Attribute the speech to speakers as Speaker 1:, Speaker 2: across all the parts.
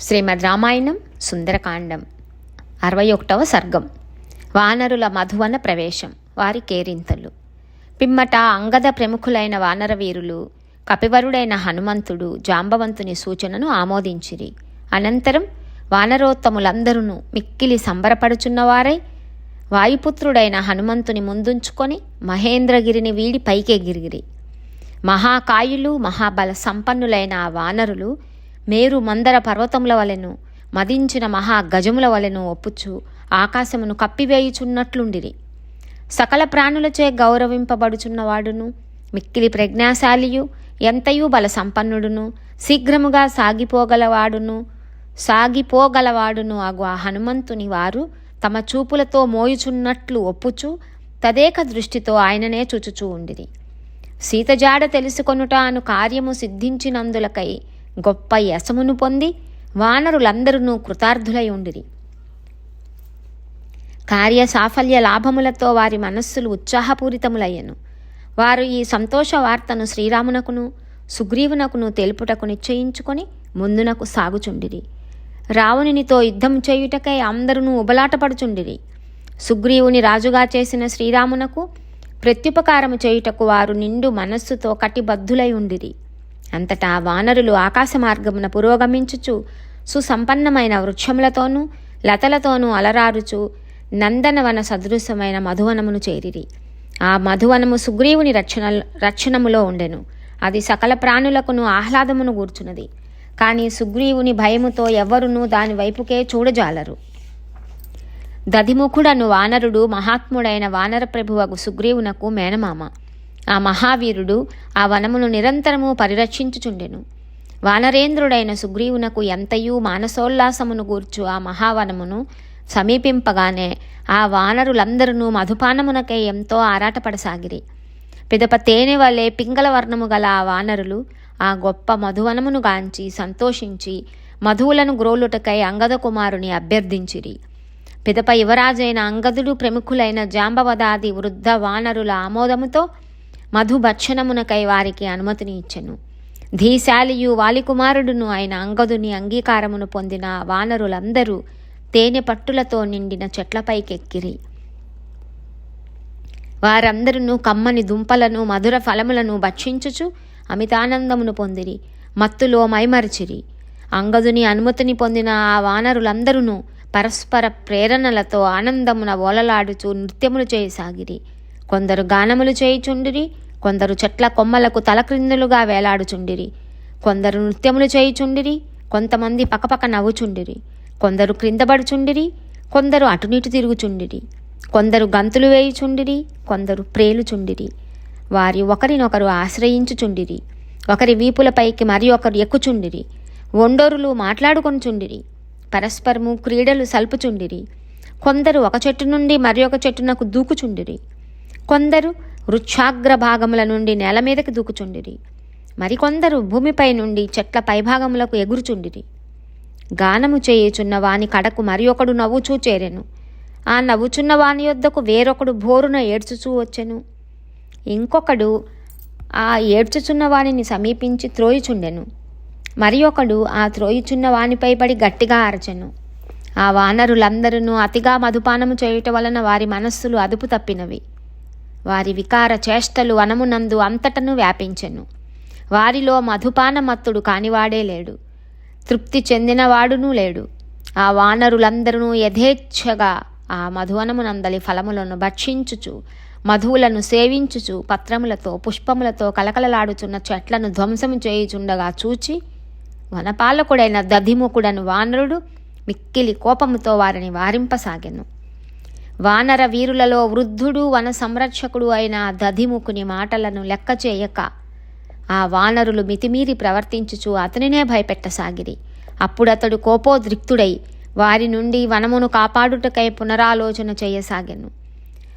Speaker 1: శ్రీమద్ రామాయణం సుందరకాండం. అరవై ఒకటవ సర్గం. వానరుల మధువన ప్రవేశం. వారి కేరింతలు. పిమ్మట అంగద ప్రముఖులైన వానర వీరులు కపివరుడైన హనుమంతుడు జాంబవంతుని సూచనను ఆమోదించిరి. అనంతరం వానరోత్తములందరూ మిక్కిలి సంబరపడుచున్నవారై వాయుపుత్రుడైన హనుమంతుని ముందుంచుకొని మహేంద్రగిరిని వీడి పైకెగిరిగిరి మహాకాయులు మహాబల సంపన్నులైన ఆ వానరులు మేరు మందర పర్వతముల వలెను మదించిన మహా గజముల వలెను ఒప్పుచు ఆకాశమును కప్పివేయుచున్నట్లుండిరి. సకల ప్రాణులచే గౌరవింపబడుచున్నవాడును మిక్కిలి ప్రజ్ఞాశాలియు ఎంతయు బల సంపన్నుడును శీఘ్రముగా సాగిపోగలవాడును సాగిపోగలవాడును అగు ఆ హనుమంతుని వారు తమ చూపులతో మోయుచున్నట్లు ఒప్పుచు తదేక దృష్టితో ఆయననే చుచుచూ ఉండిరి. సీతజాడ తెలుసుకొనుట అను కార్యము సిద్ధించినందులకై గొప్ప యశమును పొంది వానరులందరూ కృతార్థులై ఉండిరి. కార్య సాఫల్య లాభములతో వారి మనస్సులు ఉత్సాహపూరితములయ్యను. వారు ఈ సంతోష వార్తను శ్రీరామునకును సుగ్రీవునకును తెలుపుటకు నిశ్చయించుకొని ముందునకు సాగుచుండిరి. రావణునితో యుద్ధం చేయుటకై అందరూ ఉబలాటపడుచుండిరి. సుగ్రీవుని రాజుగా చేసిన శ్రీరామునకు ప్రత్యుపకారము చేయుటకు వారు నిండు మనస్సుతో కటిబద్ధులై ఉండిరి. అంతటా వానరులు ఆకాశ మార్గమున పురోగమించుచు సుసంపన్నమైన వృక్షములతోనూ లతలతోనూ అలరారుచు నందనవన సదృశమైన మధువనమును చేరిరి. ఆ మధువనము సుగ్రీవుని రక్షణ రక్షణములో ఉండెను. అది సకల ప్రాణులకును ఆహ్లాదమును గూర్చున్నది. కానీ సుగ్రీవుని భయముతో ఎవ్వరునూ దాని వైపుకే చూడజాలరు. దధిముఖుడను వానరుడు మహాత్ముడైన వానర ప్రభువగు సుగ్రీవునకు మేనమామ. ఆ మహావీరుడు ఆ వనమును నిరంతరము పరిరక్షించుచుండెను. వానరేంద్రుడైన సుగ్రీవునకు ఎంతయూ మానసోల్లాసమును గూర్చు ఆ మహావనమును సమీపింపగానే ఆ వానరులందరూ మధుపానమునకై ఎంతో ఆరాటపడసాగిరి. పిదప తేనె వలె పింగళ వర్ణము గల ఆ వానరులు ఆ గొప్ప మధువనమును గాంచి సంతోషించి మధువులను గ్రోలుటకై అంగద కుమారుని అభ్యర్థించిరి. పిదప యువరాజైన అంగదుడు ప్రముఖులైన జాంబవదాది వృద్ధ వానరుల ఆమోదముతో మధుభక్షణమునకై వారికి అనుమతిని ఇచ్చెను. ధీశాలియు వాలికుమారుడును అయిన అంగదుని అంగీకారమును పొందిన వానరులందరూ తేనె పట్టులతో నిండిన చెట్లపైకెక్కిరి. వారందరూ కమ్మని దుంపలను మధుర ఫలములను భక్షించుచు అమితానందమును పొందిరి మత్తులో మైమరిచిరి. అంగదుని అనుమతిని పొందిన ఆ వానరులందరూ పరస్పర ప్రేరణలతో ఆనందమున ఓలలాడుచు నృత్యములు చేయసాగిరి కొందరు గానములు చేయుచుండిరి కొందరు చెట్ల కొమ్మలకు తలక్రిందులుగా వేలాడుచుండిరి. కొందరు నృత్యములు చేయుచుండిరి కొంతమంది పకపక నవ్వుచుండిరి. కొందరు క్రిందబడుచుండిరి కొందరు అటునిటు తిరుగుచుండిరి. కొందరు గంతులు వేయుచుండిరి కొందరు ప్రేలుచుండిరి. వారి ఒకరినొకరు ఆశ్రయించుచుండిరి. ఒకరి వీపులపైకి మరి ఒకరు ఎక్కుచుండిరి. ఒండోరులు మాట్లాడుకొనుచుండిరి. పరస్పరము క్రీడలు సల్పుచుండిరి. కొందరు ఒక చెట్టు నుండి మరి ఒక చెట్టునకు దూకుచుండిరి. కొందరు వృక్షాగ్ర భాగముల నుండి నేల మీదకి దూకుచుండిరి. మరికొందరు భూమిపై నుండి చెట్ల పైభాగములకు ఎగురుచుండిరి. గానము చేయుచున్న వాని కడకు మరి ఒకడు నవ్వుచూ చేరెను. ఆ నవ్వుచున్న వాని యొద్దకు వేరొకడు భోరున ఏడ్చుచూ వచ్చెను. ఇంకొకడు ఆ ఏడ్చుచున్న వానిని సమీపించి త్రోయిచుండెను. మరి ఒకడు ఆ త్రోయిచున్న వానిపై పడి గట్టిగా అరచెను. ఆ వానరులందరూ అతిగా మధుపానము చేయుట వలన వారి మనస్సులు అదుపు తప్పినవి. వారి వికార చేష్టలు వనమునందు అంతటను వ్యాపించెను. వారిలో మధుపానమత్తుడు కానివాడే లేడు. తృప్తి చెందినవాడునూ లేడు. ఆ వానరులందరూ యథేచ్ఛగా ఆ మధువనమునందలి ఫలములను భక్షించుచు మధువులను సేవించుచు పత్రములతో పుష్పములతో కలకలలాడుచున్న చెట్లను ధ్వంసము చేయుచుండగా చూచి వనపాలకుడైన దధిముఖుడను వానరుడు మిక్కిలి కోపముతో వారిని వారింపసాగెను. వానర వీరులలో వృద్ధుడు వన సంరక్షకుడు అయిన దధిముఖుని మాటలను లెక్క చేయక ఆ వానరులు మితిమీరి ప్రవర్తించుచు అతనినే భయపెట్టసాగిరి. అప్పుడతడు కోపోద్రిక్తుడై వారి నుండి వనమును కాపాడుటకై పునరాలోచన చేయసాగాను.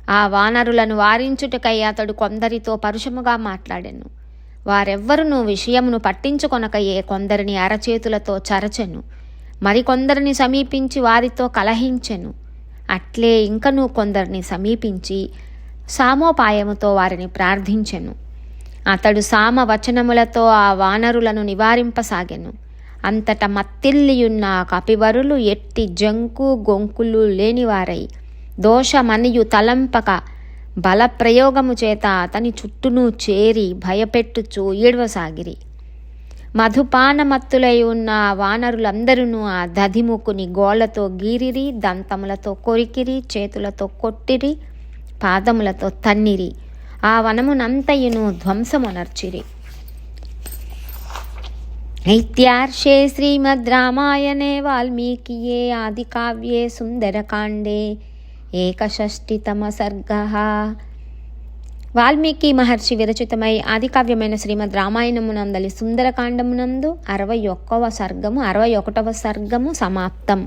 Speaker 1: ఆ వానరులను వారించుటకై అతడు కొందరితో పరుషముగా మాట్లాడెను. వారెవ్వరునూ విషయమును పట్టించుకొనకయే కొందరిని అరచేతులతో చరచెను. మరికొందరిని సమీపించి వారితో కలహించెను. అట్లే ఇంకనూ కొందరిని సమీపించి సామోపాయముతో వారిని ప్రార్థించెను. అతడు సామ వచనములతో ఆ వానరులను నివారింపసాగెను. అంతట మత్తిల్లియున్న కపివరులు ఎట్టి జంకు గొంకులు లేనివారై దోషమనియు తలంపక బలప్రయోగము చేత అతని చుట్టూను చేరి భయపెట్టుచు ఏడవసాగిరి మధుపానమత్తులై ఉన్న వానరులందరూ ఆ దధిముకుని గోళ్ళతో గీరిరి దంతములతో కొరికిరి చేతులతో కొట్టిరి పాదములతో తన్నిరి. ఆ వనమునంతయును ధ్వంసమునర్చిరి. ఇత్యార్షే శ్రీమద్ రామాయణే వాల్మీకియే ఆదికావ్యే సుందరకాండే. ఏకషష్టితమ సర్గ. వాల్మీకి మహర్షి విరచితమై ఆదికావ్యమైన శ్రీమద్ రామాయణమునందలి సుందరకాండమునందు అరవై ఒక్కవ సర్గము అరవై ఒకటవ సర్గము సమాప్తం.